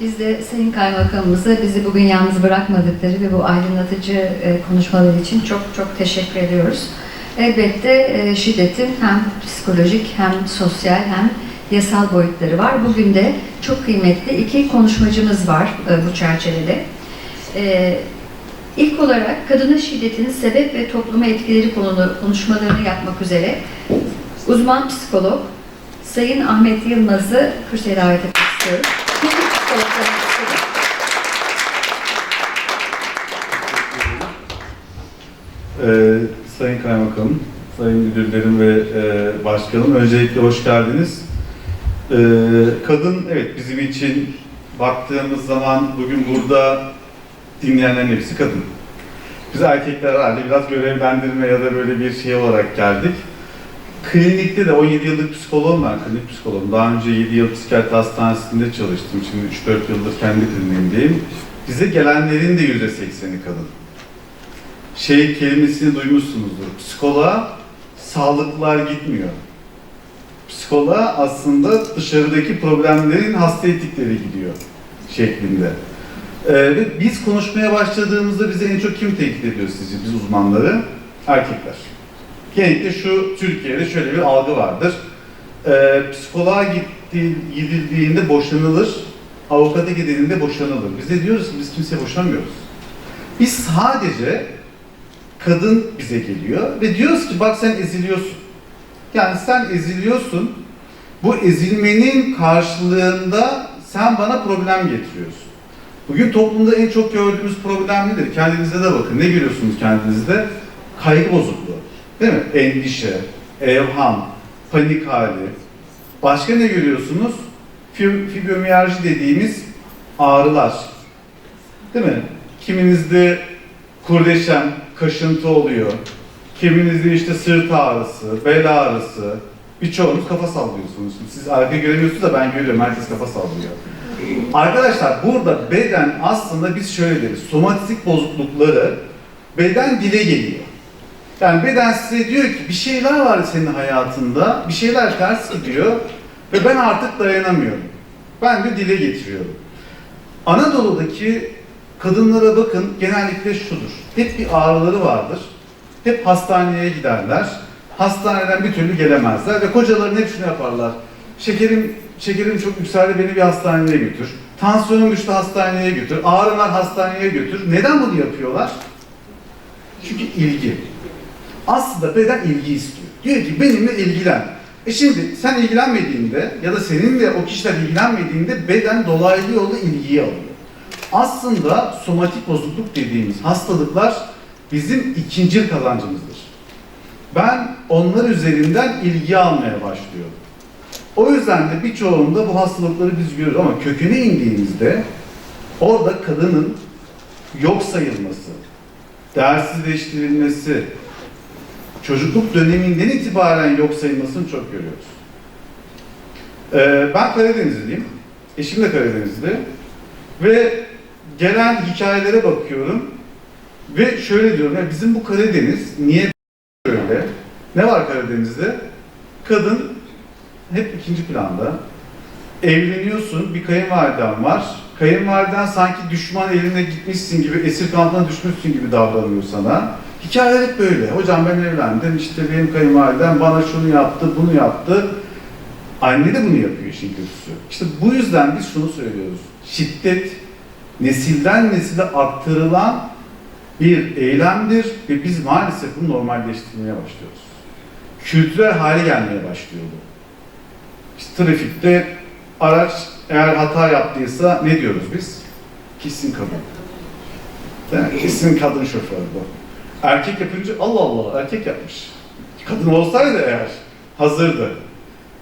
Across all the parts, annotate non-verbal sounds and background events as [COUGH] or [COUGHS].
Biz de Sayın Kaymakamımıza bizi bugün yalnız bırakmadıkları ve bu aydınlatıcı e, konuşmalar için çok çok teşekkür ediyoruz. Elbette e, şiddetin hem psikolojik hem sosyal hem yasal boyutları var. Bugün de çok kıymetli iki konuşmacımız var e, bu çerçevede. İlk olarak kadına şiddetin sebep ve topluma etkileri konulu konuşmalarını yapmak üzere uzman psikolog Sayın Ahmet Yılmaz'ı kürsüye davet etmek istiyorum. Ee, Sayın Kaymakamım, Sayın Müdürlerim ve e, Başkanım, öncelikle hoş geldiniz. Ee, kadın, evet bizim için baktığımız zaman bugün burada dinleyenlerin hepsi kadın. Biz erkekler herhalde biraz görevlendirme ya da böyle bir şey olarak geldik. Klinikte de 17 yıllık psikoloğum ben, klinik psikoloğum. Daha önce 7 yıl psikiyatri hastanesinde çalıştım. Şimdi 3-4 yıldır kendi kliniğimdeyim. Bize gelenlerin de %80'i kadın şey kelimesini duymuşsunuzdur. Psikoloğa sağlıklılar gitmiyor. Psikoloğa aslında dışarıdaki problemlerin hasta ettikleri gidiyor şeklinde. Ee, biz konuşmaya başladığımızda bize en çok kim tehdit ediyor sizce biz uzmanları? Erkekler. Genellikle şu Türkiye'de şöyle bir algı vardır. Ee, psikoloğa gitti, gidildiğinde boşanılır, avukata gidildiğinde boşanılır. Biz de diyoruz ki biz kimseye boşanmıyoruz. Biz sadece kadın bize geliyor ve diyoruz ki bak sen eziliyorsun. Yani sen eziliyorsun. Bu ezilmenin karşılığında sen bana problem getiriyorsun. Bugün toplumda en çok gördüğümüz problem nedir? Kendinize de bakın. Ne görüyorsunuz kendinizde? Kaygı bozukluğu. Değil mi? Endişe, evham, panik hali. Başka ne görüyorsunuz? Fib- Fibromiyalji dediğimiz ağrılar. Değil mi? Kiminizde kurdeşen, kaşıntı oluyor. Kiminizde işte sırt ağrısı, bel ağrısı. Birçoğunuz kafa sallıyorsunuz. Siz arka göremiyorsunuz da ben görüyorum. Herkes kafa sallıyor. Arkadaşlar burada beden aslında biz şöyle deriz. Somatik bozuklukları beden dile geliyor. Yani beden size diyor ki bir şeyler var senin hayatında, bir şeyler ters gidiyor ve ben artık dayanamıyorum. Ben de dile getiriyorum. Anadolu'daki kadınlara bakın genellikle şudur. Hep bir ağrıları vardır. Hep hastaneye giderler. Hastaneden bir türlü gelemezler ve kocaların hep şunu yaparlar. Şekerim şekerim çok yükseldi beni bir hastaneye götür. Tansiyonum düştü hastaneye götür. Ağrım var hastaneye götür. Neden bunu yapıyorlar? Çünkü ilgi. Aslında beden ilgi istiyor. Diyor ki benimle ilgilen. E şimdi sen ilgilenmediğinde ya da seninle o kişiler ilgilenmediğinde beden dolaylı yolla ilgiyi alıyor. Aslında somatik bozukluk dediğimiz hastalıklar bizim ikinci kazancımızdır. Ben onlar üzerinden ilgi almaya başlıyorum. O yüzden de birçoğunda bu hastalıkları biz görüyoruz ama köküne indiğimizde orada kadının yok sayılması, değersizleştirilmesi, çocukluk döneminden itibaren yok sayılmasını çok görüyoruz. Ee, ben Karadenizliyim, eşim de Karadenizli ve gelen hikayelere bakıyorum ve şöyle diyorum, ya bizim bu Karadeniz niye böyle? Ne var Karadeniz'de? Kadın hep ikinci planda. Evleniyorsun, bir kayınvaliden var. Kayınvaliden sanki düşman eline gitmişsin gibi, esir kampına düşmüşsün gibi davranıyor sana. Hikayeler hep böyle. Hocam ben evlendim, işte benim kayınvalidem bana şunu yaptı, bunu yaptı. Anne de bunu yapıyor işin kötüsü. İşte bu yüzden biz şunu söylüyoruz. Şiddet nesilden nesile aktarılan bir eylemdir ve biz maalesef bunu normalleştirmeye başlıyoruz. Kültürel hale gelmeye başlıyor bu. İşte trafikte araç eğer hata yaptıysa ne diyoruz biz? Kesin kadın. Kesin kadın şoför bu. Erkek yapınca Allah Allah erkek yapmış. Kadın olsaydı eğer hazırdı.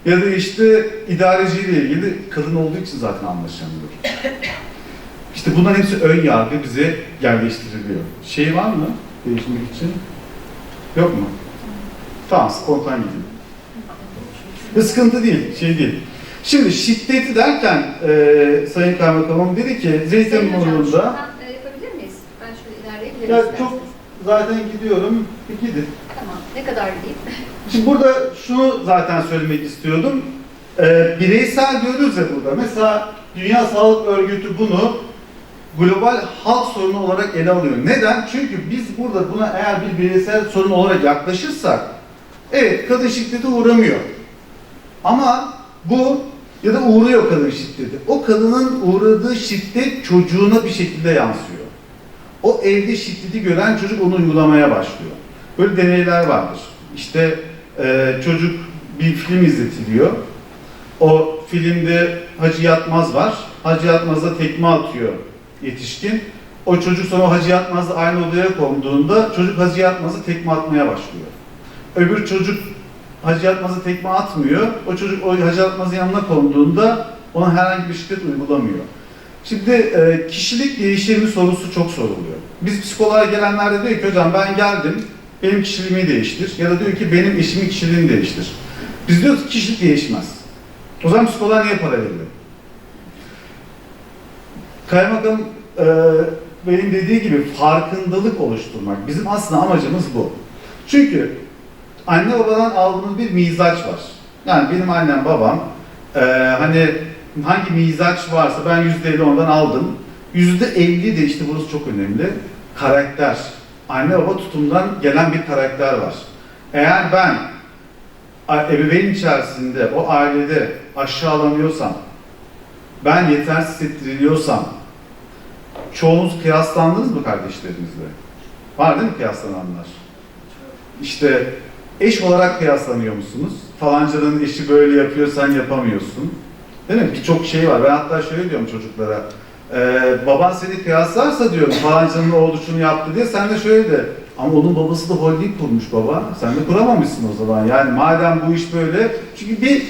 Ya da işte idareciyle ilgili kadın olduğu için zaten anlaşamıyor. [COUGHS] İşte bunların hepsi ön yargı bize yerleştiriliyor. Şey var mı değiştirmek için? Yok mu? Tamam, spontan. Ve sıkıntı değil, şey değil. Şimdi şiddeti derken e, Sayın Kaymakamım dedi ki Zeytinburnu'nda şuradan, e, yapabilir miyiz? Ben şöyle ilerleyebilirim ya çok zaten gidiyorum, bir gidin. Tamam. Ne kadar gideyim? [LAUGHS] Şimdi burada şunu zaten söylemek istiyordum. Ee, bireysel diyoruz ya burada. Mesela Dünya Sağlık Örgütü bunu global halk sorunu olarak ele alıyor. Neden? Çünkü biz burada buna eğer bir bireysel sorun olarak yaklaşırsak, evet kadın şiddete uğramıyor. Ama bu ya da uğruyor kadın şiddeti. O kadının uğradığı şiddet çocuğuna bir şekilde yansıyor. O evde şiddeti gören çocuk onu uygulamaya başlıyor. Böyle deneyler vardır. İşte e, çocuk bir film izletiliyor. O filmde Hacı Yatmaz var. Hacı Yatmaz'a tekme atıyor yetişkin. O çocuk sonra Hacı Yatmaz'la aynı odaya konduğunda çocuk Hacı Yatmaz'a tekme atmaya başlıyor. Öbür çocuk Hacı Yatmaz'a tekme atmıyor. O çocuk o Hacı Yatmaz'ın yanına konduğunda ona herhangi bir şiddet uygulamıyor. Şimdi e, kişilik değişimi sorusu çok soruluyor. Biz psikoloğa gelenler de diyor ki hocam ben geldim, benim kişiliğimi değiştir. Ya da diyor ki benim eşimin kişiliğini değiştir. Biz diyoruz ki kişilik değişmez. O zaman psikoloğa niye para veriyor? Kaymakam e, benim dediği gibi farkındalık oluşturmak. Bizim aslında amacımız bu. Çünkü anne babadan aldığımız bir mizaç var. Yani benim annem babam e, hani hangi mizaç varsa ben yüzde elli ondan aldım. Yüzde elli de işte burası çok önemli. Karakter. Anne baba tutumdan gelen bir karakter var. Eğer ben ebeveyn içerisinde o ailede aşağılanıyorsam, ben yetersiz hissettiriliyorsam, çoğunuz kıyaslandınız mı kardeşlerinizle? Var değil mi kıyaslananlar? İşte eş olarak kıyaslanıyor musunuz? Falancanın eşi böyle yapıyor, sen yapamıyorsun. Değil mi? Birçok şey var. Ben hatta şöyle diyorum çocuklara. Ee, baban seni kıyaslarsa diyorum falancanın oğlu şunu yaptı diye sen de şöyle de ama onun babası da holding kurmuş baba. Sen de kuramamışsın o zaman. Yani madem bu iş böyle çünkü bir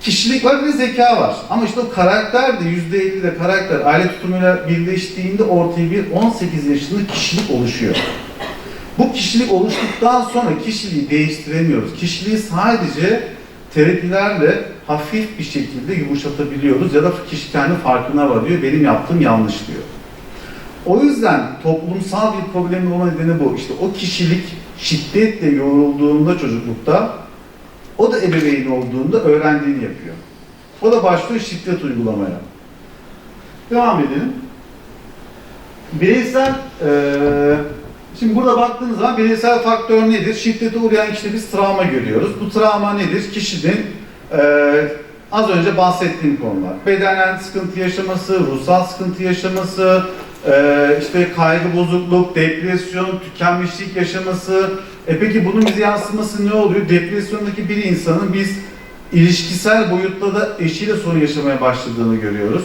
kişilik var ve zeka var. Ama işte o karakter de yüzde elli de karakter aile tutumuyla birleştiğinde ortaya bir 18 yaşında kişilik oluşuyor. Bu kişilik oluştuktan sonra kişiliği değiştiremiyoruz. Kişiliği sadece terapilerle hafif bir şekilde yumuşatabiliyoruz ya da kişi kendi farkına varıyor, benim yaptığım yanlış diyor. O yüzden toplumsal bir problemin olma nedeni bu. İşte o kişilik şiddetle yoğrulduğunda çocuklukta, o da ebeveyn olduğunda öğrendiğini yapıyor. O da başlıyor şiddet uygulamaya. Devam edelim. Bireysel, eee şimdi burada baktığınız zaman bireysel faktör nedir? Şiddete uğrayan kişide biz travma görüyoruz. Bu travma nedir? Kişinin eee, az önce bahsettiğim konular. Bedenen sıkıntı yaşaması, ruhsal sıkıntı yaşaması, eee, işte kaygı bozukluk, depresyon, tükenmişlik yaşaması. E peki bunun bize yansıması ne oluyor? Depresyondaki bir insanın biz ilişkisel boyutta da eşiyle sorun yaşamaya başladığını görüyoruz.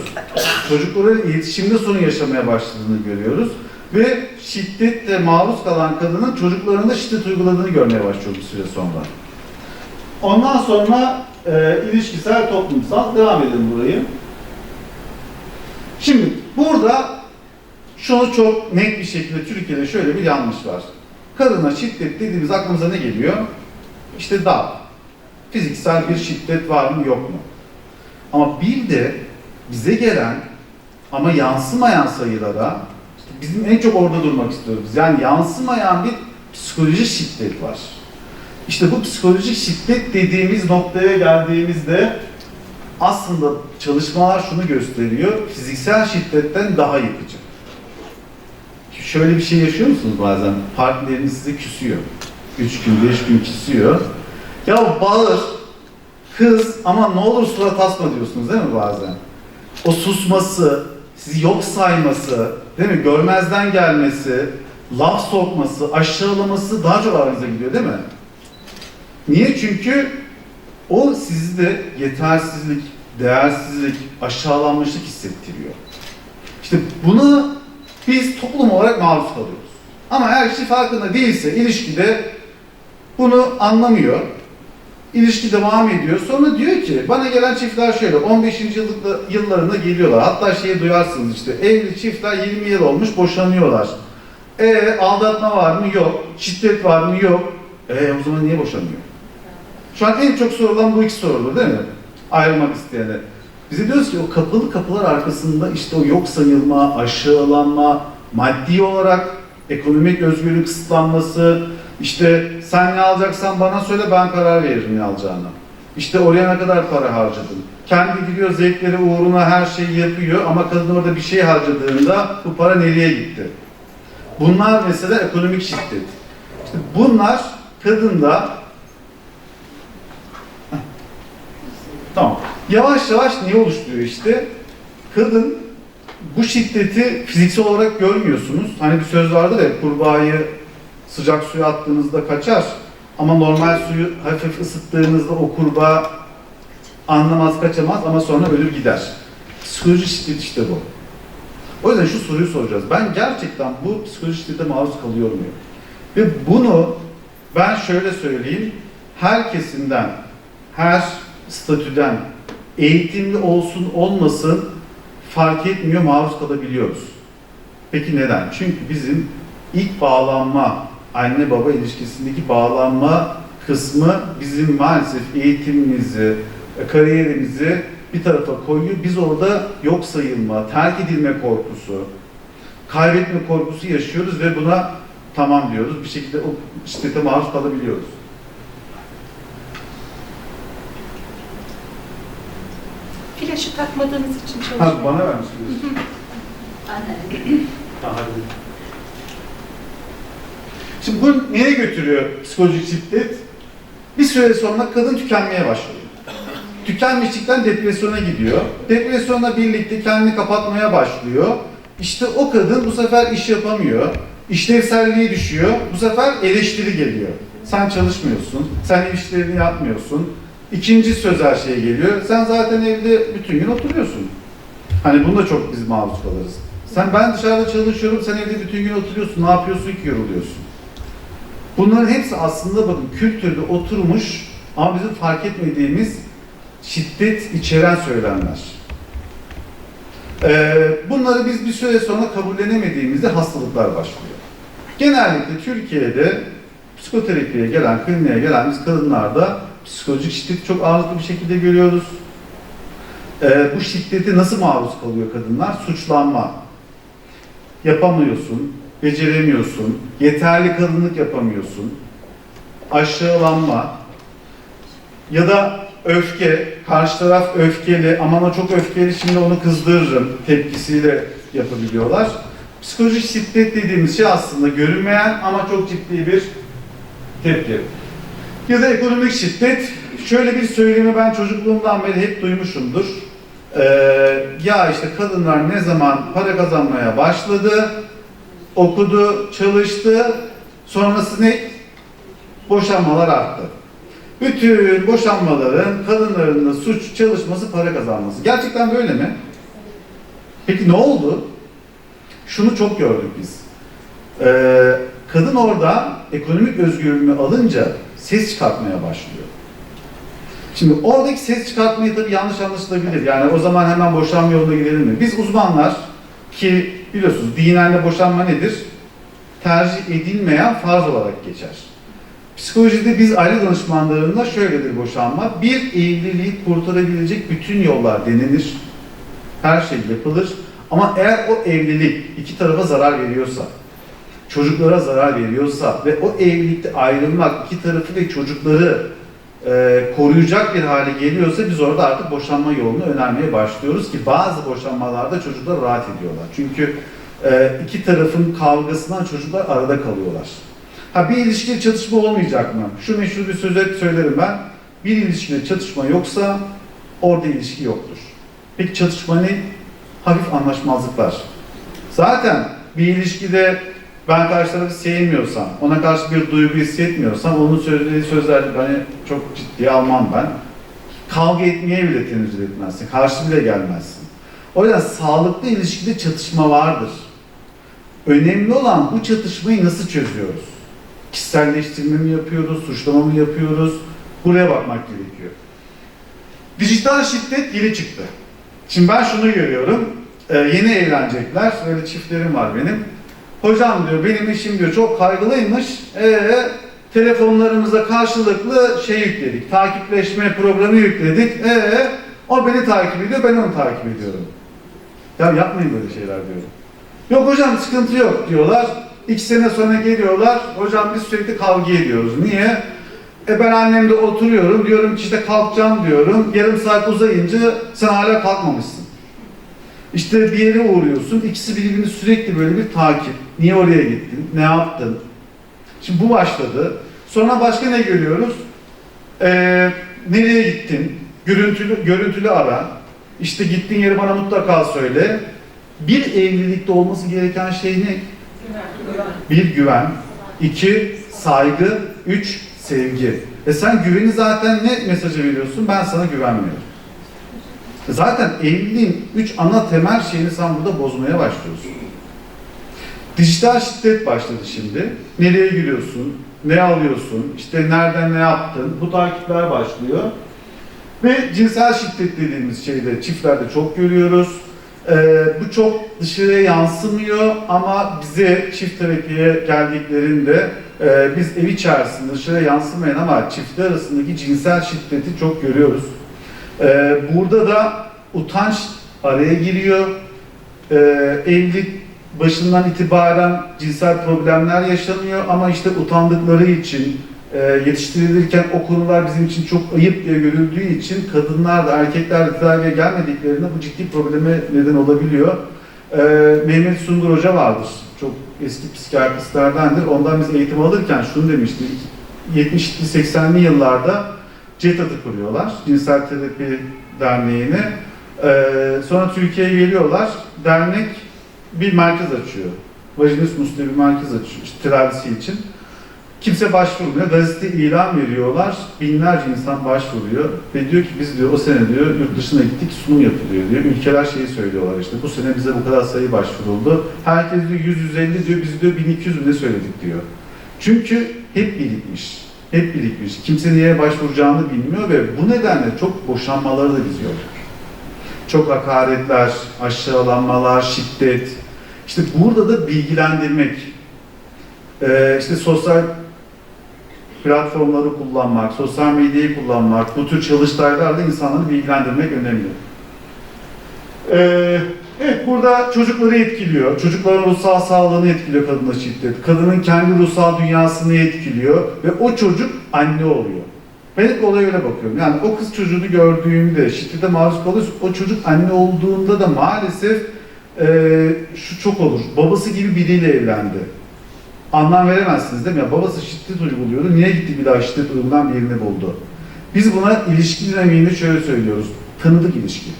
Çocuklarıyla iletişimde sorun yaşamaya başladığını görüyoruz. Ve şiddetle maruz kalan kadının çocuklarında şiddet uyguladığını görmeye başlıyor bir süre sonra. Ondan sonra e, ilişkisel toplumsal devam edelim burayı. Şimdi burada şunu çok net bir şekilde Türkiye'de şöyle bir yanlış var. Kadına şiddet dediğimiz aklımıza ne geliyor? İşte darp. Fiziksel bir şiddet var mı yok mu? Ama bir de bize gelen ama yansımayan sayılara bizim en çok orada durmak istiyoruz. Yani yansımayan bir psikolojik şiddet var. İşte bu psikolojik şiddet dediğimiz noktaya geldiğimizde aslında çalışmalar şunu gösteriyor. Fiziksel şiddetten daha yıkıcı. Şöyle bir şey yaşıyor musunuz bazen? Partneriniz size küsüyor. Üç gün, beş gün küsüyor. Ya bağır, kız ama ne olur surat asma diyorsunuz değil mi bazen? O susması, sizi yok sayması, değil mi? Görmezden gelmesi, laf sokması, aşağılaması daha çok ağrınıza gidiyor değil mi? Niye? Çünkü o sizde yetersizlik, değersizlik, aşağılanmışlık hissettiriyor. İşte bunu biz toplum olarak maruz kalıyoruz. Ama eğer kişi farkında değilse ilişkide bunu anlamıyor. İlişki devam ediyor. Sonra diyor ki bana gelen çiftler şöyle 15. yıllıkta, yıllarında geliyorlar. Hatta şeyi duyarsınız işte evli çiftler 20 yıl olmuş boşanıyorlar. E aldatma var mı? Yok. Şiddet var mı? Yok. E o zaman niye boşanıyor? Şu an en çok sorulan bu iki sorudur değil mi? Ayrılmak isteyene. Bize diyoruz ki o kapalı kapılar arkasında işte o yok sayılma, aşağılanma, maddi olarak ekonomik özgürlük kısıtlanması, işte sen ne alacaksan bana söyle ben karar veririm ne alacağını. İşte oraya ne kadar para harcadın? Kendi gidiyor zevkleri uğruna her şeyi yapıyor ama kadın orada bir şey harcadığında bu para nereye gitti? Bunlar mesela ekonomik şiddet. İşte bunlar kadında. Tamam. Yavaş yavaş niye oluşturuyor işte? Kadın bu şiddeti fiziksel olarak görmüyorsunuz. Hani bir söz vardır ya kurbağayı sıcak suya attığınızda kaçar ama normal suyu hafif ısıttığınızda o kurbağa anlamaz kaçamaz ama sonra ölür gider. Psikolojik şiddet işte bu. O yüzden şu soruyu soracağız. Ben gerçekten bu psikolojik şiddete maruz kalıyor muyum? Ve bunu ben şöyle söyleyeyim. Her kesimden, her statüden, eğitimli olsun olmasın fark etmiyor, maruz kalabiliyoruz. Peki neden? Çünkü bizim ilk bağlanma, anne baba ilişkisindeki bağlanma kısmı bizim maalesef eğitimimizi, kariyerimizi bir tarafa koyuyor. Biz orada yok sayılma, terk edilme korkusu, kaybetme korkusu yaşıyoruz ve buna tamam diyoruz. Bir şekilde o şiddete maruz kalabiliyoruz. Flaşı takmadığınız için Ha, çalışmıyor. bana vermişsiniz. Ha, hadi. Şimdi bu neye götürüyor psikolojik şiddet? Bir süre sonra kadın tükenmeye başlıyor. Tükenmişlikten depresyona gidiyor. Depresyonla birlikte kendini kapatmaya başlıyor. İşte o kadın bu sefer iş yapamıyor. İşlevselliği düşüyor. Bu sefer eleştiri geliyor. Sen çalışmıyorsun, sen işlerini yapmıyorsun. İkinci sözel şey geliyor. Sen zaten evde bütün gün oturuyorsun. Hani bunda çok biz maruz kalırız. Sen ben dışarıda çalışıyorum, sen evde bütün gün oturuyorsun. Ne yapıyorsun ki yoruluyorsun? Bunların hepsi aslında bakın kültürde oturmuş ama bizim fark etmediğimiz şiddet içeren söylemler. Ee, bunları biz bir süre sonra kabullenemediğimizde hastalıklar başlıyor. Genellikle Türkiye'de psikoterapiye gelen, kliniğe gelen biz kadınlarda psikolojik şiddeti çok ağırlıklı bir şekilde görüyoruz. Ee, bu şiddeti nasıl maruz kalıyor kadınlar? Suçlanma. Yapamıyorsun, beceremiyorsun, yeterli kadınlık yapamıyorsun, aşağılanma ya da öfke, karşı taraf öfkeli, aman o çok öfkeli şimdi onu kızdırırım tepkisiyle yapabiliyorlar. Psikolojik şiddet dediğimiz şey aslında görünmeyen ama çok ciddi bir tepki. Ya da ekonomik şiddet, şöyle bir söylemi ben çocukluğumdan beri hep duymuşumdur. Ee, ya işte kadınlar ne zaman para kazanmaya başladı, okudu, çalıştı, sonrası? Boşanmalar arttı. Bütün boşanmaların kadınların da suç çalışması, para kazanması. Gerçekten böyle mi? Peki ne oldu? Şunu çok gördük biz. Ee, kadın orada ekonomik özgürlüğünü alınca ses çıkartmaya başlıyor. Şimdi oradaki ses çıkartmayı tabii yanlış anlaşılabilir. Yani o zaman hemen boşanma yoluna gidelim mi? Biz uzmanlar ki biliyorsunuz dinenle boşanma nedir? Tercih edilmeyen farz olarak geçer. Psikolojide biz aile danışmanlarında şöyledir boşanma. Bir evliliği kurtarabilecek bütün yollar denenir. Her şey yapılır. Ama eğer o evlilik iki tarafa zarar veriyorsa, çocuklara zarar veriyorsa ve o evlilikte ayrılmak iki tarafı ve çocukları e, koruyacak bir hale geliyorsa biz orada artık boşanma yolunu önermeye başlıyoruz ki bazı boşanmalarda çocuklar rahat ediyorlar. Çünkü e, iki tarafın kavgasından çocuklar arada kalıyorlar. Ha bir ilişkide çatışma olmayacak mı? Şu meşhur bir söz söylerim ben. Bir ilişkide çatışma yoksa orada ilişki yoktur. Peki çatışma ne? Hafif anlaşmazlıklar. Zaten bir ilişkide ben karşı tarafı sevmiyorsam, ona karşı bir duygu hissetmiyorsam onun söylediği sözleri beni çok ciddiye almam ben. Kavga etmeye bile tenezzül etmezsin, karşı bile gelmezsin. O yüzden sağlıklı ilişkide çatışma vardır. Önemli olan bu çatışmayı nasıl çözüyoruz? Kişiselleştirme mi yapıyoruz, suçlama mı yapıyoruz? Buraya bakmak gerekiyor. Dijital şiddet yeni çıktı. Şimdi ben şunu görüyorum. Ee, yeni evlenecekler. Böyle çiftlerim var benim. Hocam diyor benim eşim diyor çok kaygılıymış. Ee, telefonlarımıza karşılıklı şey yükledik. Takipleşme programı yükledik. Ee, o beni takip ediyor, ben onu takip ediyorum. Ya yapmayın böyle şeyler diyorum. Yok hocam sıkıntı yok diyorlar. İki sene sonra geliyorlar. Hocam biz sürekli kavga ediyoruz. Niye? E ben annemde oturuyorum, diyorum ki işte kalkacağım diyorum. Yarım saat uzayınca sen hala kalkmamışsın. İşte bir yere uğruyorsun, ikisi birbirini sürekli böyle bir takip. Niye oraya gittin, ne yaptın? Şimdi bu başladı. Sonra başka ne görüyoruz? Ee, nereye gittin? Görüntülü, görüntülü ara. İşte gittiğin yeri bana mutlaka söyle. Bir evlilikte olması gereken şey ne? Bir güven, iki saygı, üç sevgi. E sen güveni zaten ne mesajı veriyorsun? Ben sana güvenmiyorum. E Zaten evliliğin üç ana temel şeyini sen burada bozmaya başlıyorsun. Dijital şiddet başladı şimdi. Nereye giriyorsun? Ne alıyorsun? İşte nereden ne yaptın? Bu takipler başlıyor. Ve cinsel şiddet dediğimiz şeyde çiftlerde çok görüyoruz. Ee, bu çok dışarıya yansımıyor ama bize çift terapiye geldiklerinde e, biz ev içerisinde dışarıya yansımayan ama çiftler arasındaki cinsel şiddeti çok görüyoruz. Ee, burada da utanç araya giriyor. Ee, evlilik başından itibaren cinsel problemler yaşanıyor ama işte utandıkları için e, yetiştirilirken o konular bizim için çok ayıp diye görüldüğü için kadınlar da erkekler de tedaviye gelmediklerinde bu ciddi probleme neden olabiliyor. E, Mehmet Sungur Hoca vardır. Çok eski psikiyatristlerdendir. Ondan biz eğitim alırken şunu demişti. 70'li 80'li yıllarda CETAT'ı kuruyorlar. Cinsel Terapi Derneği'ni. E, sonra Türkiye'ye geliyorlar. Dernek bir merkez açıyor. Vajinismus diye bir merkez açıyor işte, tedavisi için. Kimse başvurmuyor. Gazete ilan veriyorlar. Binlerce insan başvuruyor. Ve diyor ki biz diyor o sene diyor yurt dışına gittik sunum yapılıyor diyor. Ülkeler şeyi söylüyorlar işte. Bu sene bize bu kadar sayı başvuruldu. Herkes diyor 100-150 diyor. Biz diyor 1200 mü ne söyledik diyor. Çünkü hep birikmiş. Hep birikmiş. Kimse neye başvuracağını bilmiyor ve bu nedenle çok boşanmaları da biz yok. Çok hakaretler, aşağılanmalar, şiddet. İşte burada da bilgilendirmek, ee, işte sosyal platformları kullanmak, sosyal medyayı kullanmak, bu tür çalıştaylarla insanları bilgilendirmek önemli. Ee, evet, burada çocukları etkiliyor. Çocukların ruhsal sağlığını etkiliyor kadına şiddet. Kadının kendi ruhsal dünyasını etkiliyor ve o çocuk anne oluyor. Ben hep olaya öyle bakıyorum. Yani o kız çocuğunu gördüğümde, şiddete maruz kalıyorsa o çocuk anne olduğunda da maalesef e, şu çok olur. Babası gibi biriyle evlendi. Anlam veremezsiniz değil mi? Ya babası şiddet uyguluyordu. Niye gitti bir daha şiddet uygulayan birini buldu? Biz buna ilişki dinamiğini şöyle söylüyoruz. Tanıdık ilişki.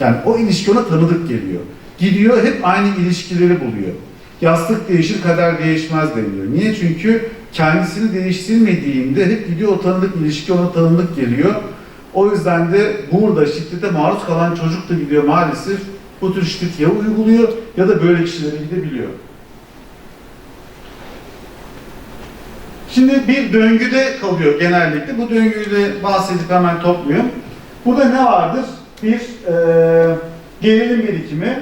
Yani o ilişki ona tanıdık geliyor. Gidiyor hep aynı ilişkileri buluyor. Yastık değişir, kader değişmez deniliyor. Niye? Çünkü kendisini değiştirmediğinde hep gidiyor o tanıdık ilişki ona tanıdık geliyor. O yüzden de burada şiddete maruz kalan çocuk da gidiyor maalesef bu tür şiddet ya uyguluyor ya da böyle kişilere gidebiliyor. Şimdi bir döngüde kalıyor genellikle. Bu döngüyü de bahsedip hemen topluyorum. Burada ne vardır? Bir e, gerilim birikimi.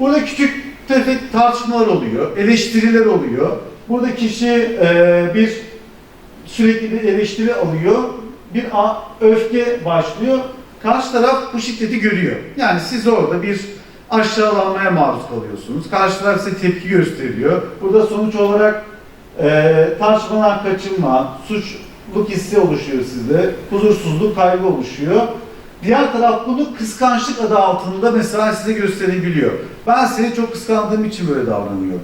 Burada küçük tefek tartışmalar oluyor, eleştiriler oluyor. Burada kişi e, bir sürekli bir eleştiri alıyor, bir a- öfke başlıyor. Karşı taraf bu şiddeti görüyor. Yani siz orada bir aşağılanmaya maruz kalıyorsunuz. Karşı taraf size tepki gösteriyor. Burada sonuç olarak e, tartışmadan kaçınma, suçluk hissi oluşuyor sizde, huzursuzluk, kaygı oluşuyor. Diğer taraf bunu kıskançlık adı altında mesela size gösterebiliyor. Ben seni çok kıskandığım için böyle davranıyorum.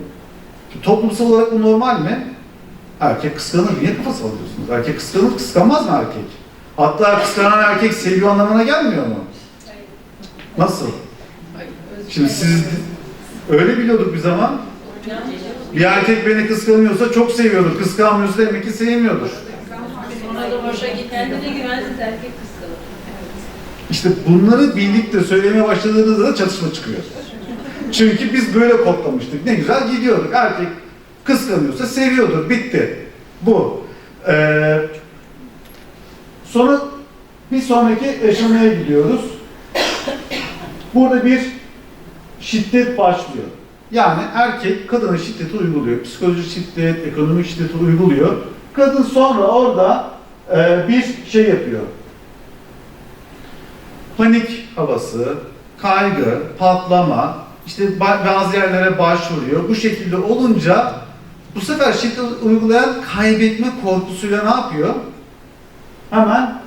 Toplumsal olarak bu normal mi? Erkek kıskanır. Niye kafa sallıyorsunuz? Erkek kıskanır, kıskanmaz mı erkek? Hatta kıskanan erkek sevgi anlamına gelmiyor mu? Nasıl? Şimdi siz öyle biliyorduk bir zaman. Bir erkek beni kıskanıyorsa çok seviyordur. Kıskanmıyorsa demek ki sevmiyordur. İşte bunları birlikte söylemeye başladığınızda da çatışma çıkıyor. Çünkü biz böyle kodlamıştık. Ne güzel gidiyorduk. Erkek kıskanıyorsa seviyordur. Bitti. Bu. Ee, sonra bir sonraki aşamaya gidiyoruz. Burada bir şiddet başlıyor. Yani erkek kadına şiddeti uyguluyor. Psikolojik şiddet, ekonomik şiddeti uyguluyor. Kadın sonra orada e, bir şey yapıyor panik havası, kaygı, patlama, işte ba- bazı yerlere başvuruyor. Bu şekilde olunca bu sefer şiddet uygulayan kaybetme korkusuyla ne yapıyor? hemen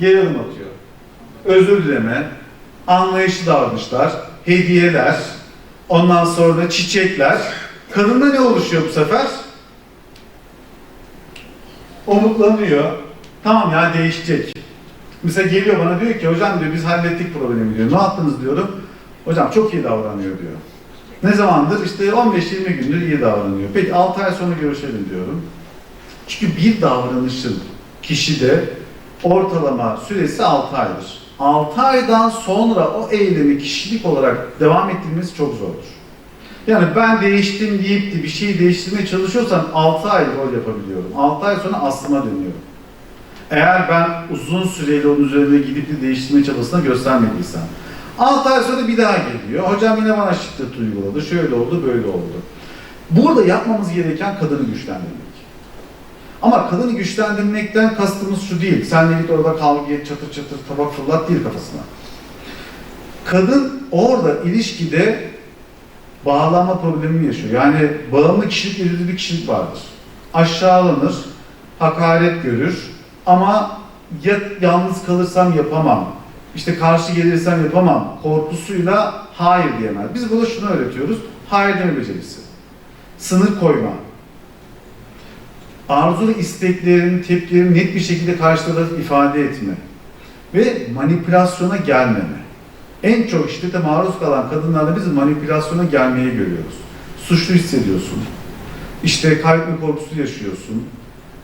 geri adım atıyor. Özür dileme, anlayışlı davranışlar, hediyeler, ondan sonra çiçekler. Kadında ne oluşuyor bu sefer? Umutlanıyor. Tamam ya değişecek. Mesela geliyor bana diyor ki hocam diyor biz hallettik problemi diyor. Ne yaptınız diyorum. Hocam çok iyi davranıyor diyor. Ne zamandır? İşte 15-20 gündür iyi davranıyor. Peki 6 ay sonra görüşelim diyorum. Çünkü bir davranışın kişide ortalama süresi 6 aydır. 6 aydan sonra o eylemi kişilik olarak devam ettirmesi çok zordur. Yani ben değiştim deyip de bir şeyi değiştirmeye çalışıyorsam 6 ay rol yapabiliyorum. 6 ay sonra aslıma dönüyorum. Eğer ben uzun süreli onun üzerine gidip de değiştirme çabasına göstermediysem. 6 ay sonra bir daha geliyor. Hocam yine bana şiddet uyguladı. Şöyle oldu, böyle oldu. Burada yapmamız gereken kadını güçlendirmek. Ama kadını güçlendirmekten kastımız şu değil. Sen de git orada kavga et, çatır çatır tabak fırlat değil kafasına. Kadın orada ilişkide bağlanma problemi yaşıyor. Yani bağımlı kişilik belirli bir kişilik vardır. Aşağılanır, hakaret görür ama ya yalnız kalırsam yapamam, işte karşı gelirsem yapamam korkusuyla hayır diyemez. Biz burada şunu öğretiyoruz, hayır deme becerisi. Sınır koyma. Arzulu isteklerin, tepkilerin net bir şekilde karşı tarafa ifade etme. Ve manipülasyona gelmeme. En çok şiddete maruz kalan kadınlarda biz manipülasyona gelmeyi görüyoruz. Suçlu hissediyorsun. İşte kaybetme korkusu yaşıyorsun.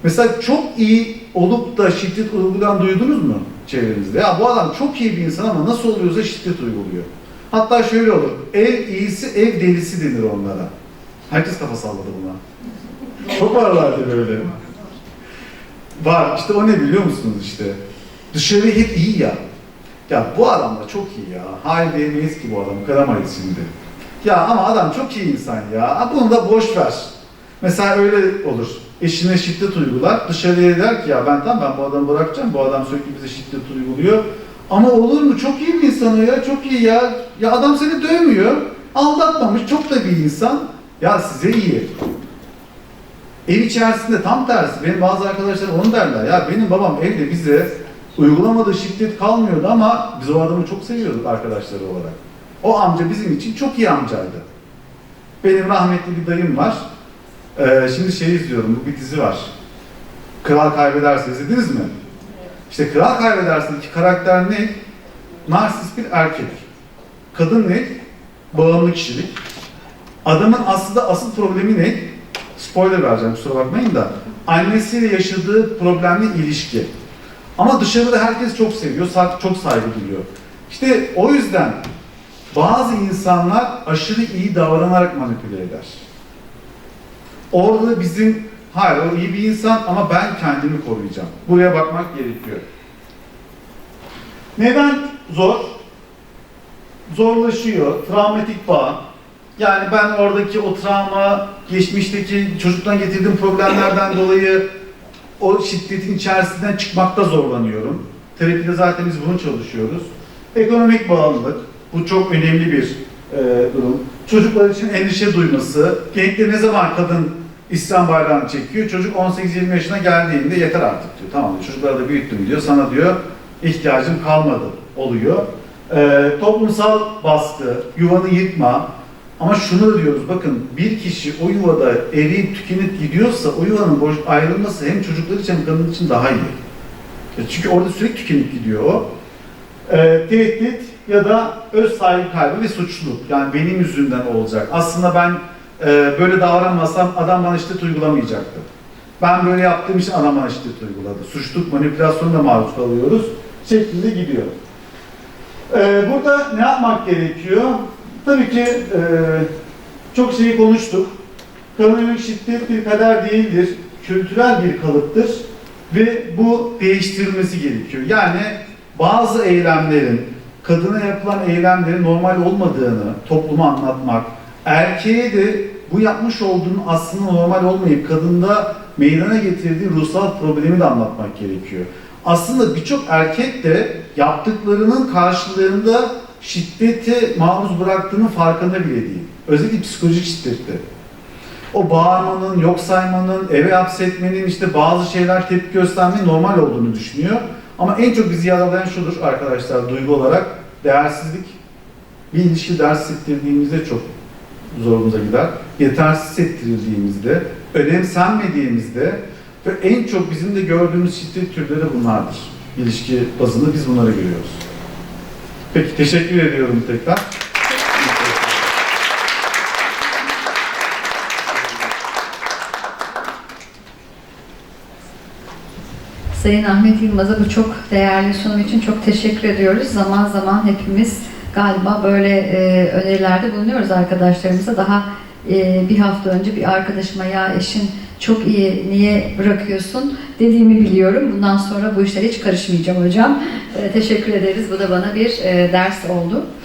Mesela çok iyi olup da şiddet uygulayan duydunuz mu çevrenizde? Ya bu adam çok iyi bir insan ama nasıl oluyorsa şiddet uyguluyor. Hatta şöyle olur, ev iyisi ev delisi denir onlara. Herkes kafa salladı buna. Çok varlardı böyle. Var, işte o ne biliyor musunuz işte? Dışarı hep iyi ya. Ya bu adam da çok iyi ya. Hayır diyemeyiz ki bu adamı, kıramayız şimdi. Ya ama adam çok iyi insan ya. Bunu da boş ver. Mesela öyle olur. Eşine şiddet uygular. Dışarıya der ki ya ben tamam ben bu adamı bırakacağım. Bu adam sürekli bize şiddet uyguluyor. Ama olur mu? Çok iyi bir insan o ya. Çok iyi ya. Ya adam seni dövmüyor. Aldatmamış. Çok da bir insan. Ya size iyi. Ev içerisinde tam tersi. Benim bazı arkadaşlarım onu derler. Ya benim babam evde bize uygulamadığı şiddet kalmıyordu ama biz o adamı çok seviyorduk arkadaşları olarak. O amca bizim için çok iyi amcaydı. Benim rahmetli bir dayım var. Ee, şimdi şey izliyorum, bu bir dizi var. Kral Kaybederse izlediniz mi? İşte Kral Kaybederse'deki karakter ne? Narsist bir erkek. Kadın ne? Bağımlı kişilik. Adamın aslında asıl problemi ne? Spoiler vereceğim kusura bakmayın da. Annesiyle yaşadığı problemli ilişki. Ama dışarıda herkes çok seviyor, çok saygı duyuyor. İşte o yüzden bazı insanlar aşırı iyi davranarak manipüle eder. Orada bizim, hayır o iyi bir insan ama ben kendimi koruyacağım. Buraya bakmak gerekiyor. Neden zor? Zorlaşıyor, travmatik bağ. Yani ben oradaki o travma, geçmişteki çocuktan getirdiğim problemlerden dolayı o şiddetin içerisinden çıkmakta zorlanıyorum. Terapide zaten biz bunu çalışıyoruz. Ekonomik bağımlılık, bu çok önemli bir e, durum. Çocuklar için endişe duyması, gençler ne zaman kadın İslam bayrağını çekiyor, çocuk 18-20 yaşına geldiğinde yeter artık diyor. Tamam diyor, çocukları da büyüttüm diyor, sana diyor ihtiyacım kalmadı oluyor. E, toplumsal baskı, yuvanı yıkma, ama şunu diyoruz, bakın bir kişi o yuvada eriyip tükenip gidiyorsa o yuvanın boş ayrılması hem çocuklar için hem kadın için daha iyi. Çünkü orada sürekli tükenip gidiyor o. E, tehdit ya da öz saygı kaybı ve suçluluk. Yani benim yüzümden olacak. Aslında ben e, böyle davranmasam adam bana şiddet uygulamayacaktı. Ben böyle yaptığım için adam bana şiddet uyguladı. Suçluluk, manipülasyona maruz kalıyoruz. Şeklinde gidiyor. E, burada ne yapmak gerekiyor? Tabii ki e, çok şeyi konuştuk. Kadına şiddet bir kader değildir, kültürel bir kalıptır ve bu değiştirilmesi gerekiyor. Yani bazı eylemlerin, kadına yapılan eylemlerin normal olmadığını topluma anlatmak, erkeğe de bu yapmış olduğunun aslında normal olmayıp kadında meydana getirdiği ruhsal problemi de anlatmak gerekiyor. Aslında birçok erkek de yaptıklarının karşılığında şiddete maruz bıraktığının farkında bile değil. Özellikle psikolojik şiddette. o bağırmanın, yok saymanın, eve hapsetmenin, işte bazı şeyler tepki göstermenin normal olduğunu düşünüyor. Ama en çok bizi yaralayan şudur arkadaşlar duygu olarak değersizlik. Bir ilişki ders hissettirdiğimizde çok zorumuza gider. Yetersiz hissettirildiğimizde, önemsenmediğimizde ve en çok bizim de gördüğümüz şiddet türleri bunlardır. İlişki bazında biz bunları görüyoruz. Peki teşekkür ediyorum tekrar. Sayın Ahmet Yılmaz'a bu çok değerli sunum için çok teşekkür ediyoruz. Zaman zaman hepimiz galiba böyle e, önerilerde bulunuyoruz arkadaşlarımıza. Daha e, bir hafta önce bir arkadaşıma ya eşin çok iyi niye bırakıyorsun dediğimi biliyorum. Bundan sonra bu işlere hiç karışmayacağım hocam. E, teşekkür ederiz. Bu da bana bir e, ders oldu.